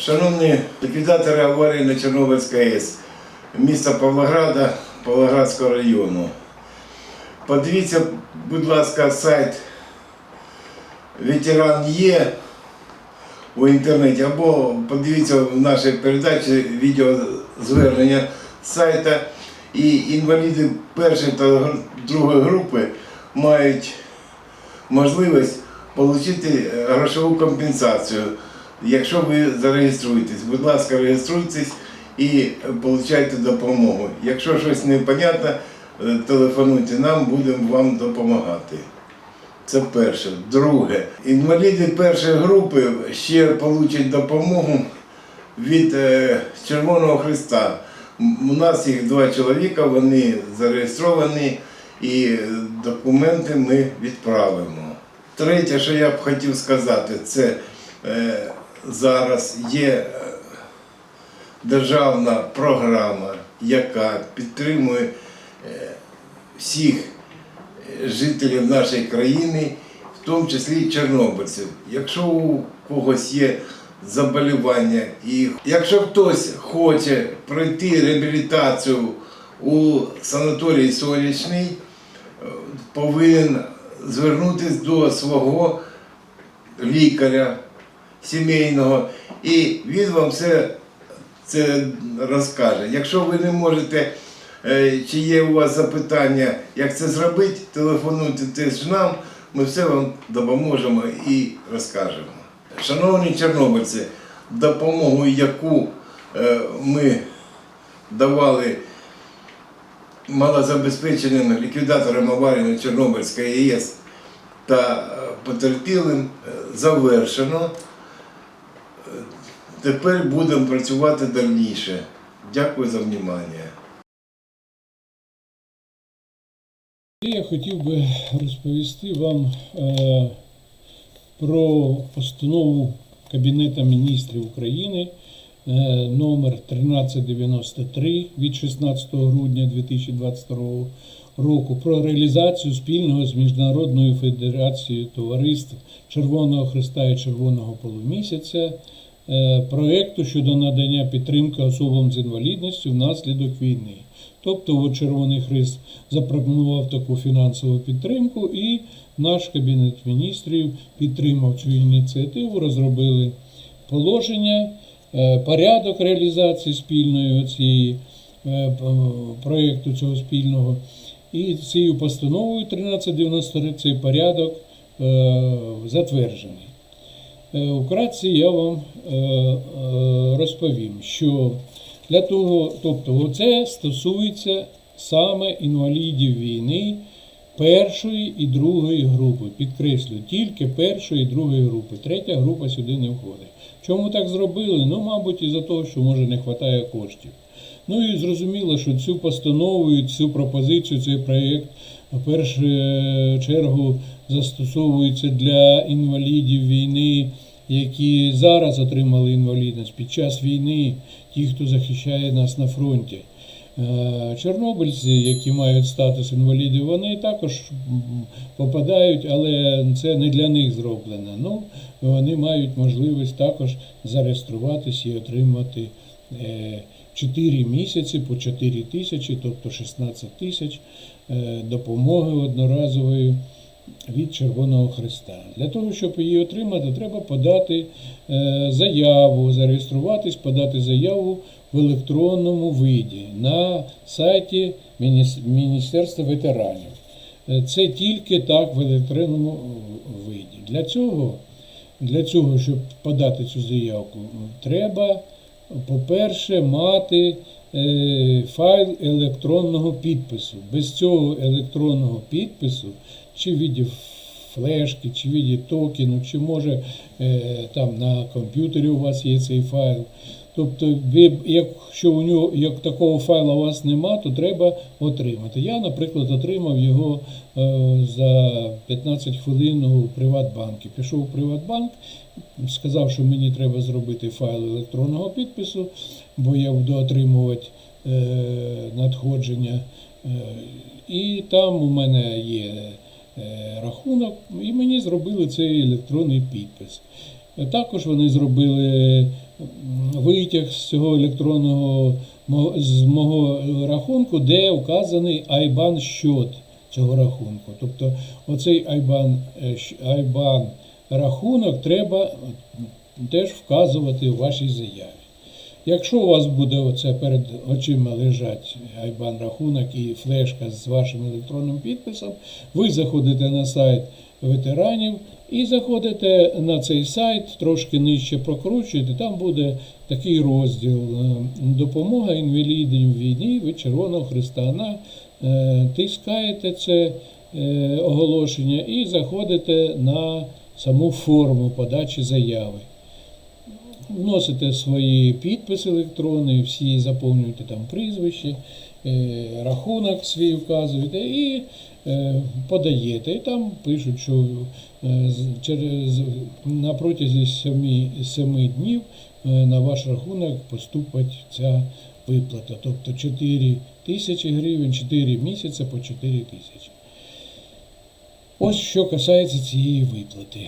Шановні ліквідатори аварії на Чорнобильській АЕС, міста Павлограда, Павлоградського району. Подивіться, будь ласка, сайт Ветеран є у інтернеті, або подивіться в нашій передачі відео звернення з сайта. І інваліди першої та другої групи мають можливість отримати грошову компенсацію. Якщо ви зареєструєтесь, будь ласка, реєструйтесь і отримайте допомогу. Якщо щось непонятно, е, телефонуйте нам, будемо вам допомагати. Це перше. Друге, інваліди першої групи ще отримують допомогу від е, Червоного Христа. У нас їх два чоловіка, вони зареєстровані і е, документи ми відправимо. Третє, що я б хотів сказати, це зараз є е, державна програма, яка підтримує е, всіх е, жителів нашої країни, в тому числі чорнобильців. Якщо у когось є заболівання, і якщо хтось хоче пройти реабілітацію у санаторії Сонячний, повинен звернутися до свого лікаря сімейного, і він вам все це розкаже. Якщо ви не можете, е, чи є у вас запитання, як це зробити, телефонуйте теж нам, ми все вам допоможемо і розкажемо. Шановні чорнобильці, допомогу, яку е, ми давали малозабезпеченим ліквідаторам аварії на Чорнобильській АЕС та е, потерпілим завершено. Тепер будемо працювати дальніше. Дякую за внимание. Я хотів би розповісти вам е, про постанову Кабінету міністрів України е, номер 1393 від 16 грудня 2022 року про реалізацію спільного з Міжнародною федерацією товариств Червоного Христа і Червоного Полумісяця е, проекту щодо надання підтримки особам з інвалідністю внаслідок війни. Тобто от Червоний Христ запропонував таку фінансову підтримку, і наш Кабінет міністрів підтримав цю ініціативу, розробили положення, е, порядок реалізації спільної цієї проєкту цього спільного. І цією постановою 1393 цей порядок е, затверджений. Е, Вкратце я вам е, е, розповім, що для того, тобто, це стосується саме інвалідів війни першої і другої групи. Підкреслюю, тільки першої і другої групи. Третя група сюди не входить. Чому так зробили? Ну, мабуть, із-за того, що може не вистачає коштів. Ну і зрозуміло, що цю постанову, і цю пропозицію, цей проєкт в першу е, чергу застосовується для інвалідів війни, які зараз отримали інвалідність під час війни, ті, хто захищає нас на фронті. Е, Чорнобильці, які мають статус інвалідів, вони також попадають, але це не для них зроблено. Ну, вони мають можливість також зареєструватися і отримати е, 4 місяці по 4 тисячі, тобто 16 тисяч е, допомоги одноразової від Червоного Христа. Для того, щоб її отримати, треба подати е, заяву, зареєструватись, подати заяву в електронному виді на сайті Міністерства ветеранів. Е, Це тільки так в електронному виді. Для цього, для цього, щоб подати цю заявку, треба, по-перше, мати е, файл електронного підпису. Без цього електронного підпису, чи в віді флешки, чи в віді токену, чи може е, там на комп'ютері у вас є цей файл. Тобто, ви, якщо у нього як такого файла у вас нема, то треба отримати. Я, наприклад, отримав його е, за 15 хвилин у Приватбанку. Пішов у Приватбанк, сказав, що мені треба зробити файл електронного підпису, бо я буду отримувати е, надходження. Е, і там у мене є рахунок, і мені зробили цей електронний підпис. Також вони зробили витяг з цього електронного з мого рахунку, де вказаний айбан щот цього рахунку. Тобто оцей айбан, е, айбан рахунок треба теж вказувати у вашій заяві. Якщо у вас буде оце перед очима лежать айбан рахунок і флешка з вашим електронним підписом, ви заходите на сайт ветеранів і заходите на цей сайт, трошки нижче прокручуєте, там буде такий розділ е, Допомога інвалідів війні від Червоного Христа. На, е, тискаєте це е, оголошення і заходите на саму форму подачі заяви. Вносите свої підписи електронні, всі заповнюєте там прізвище, е, рахунок свій вказуєте і е, подаєте. І там пишуть, що е, через на протязі 7, 7 днів на ваш рахунок поступить ця виплата. Тобто 4 тисячі гривень, 4 місяці по 4 тисячі. Ось що касається цієї виплати.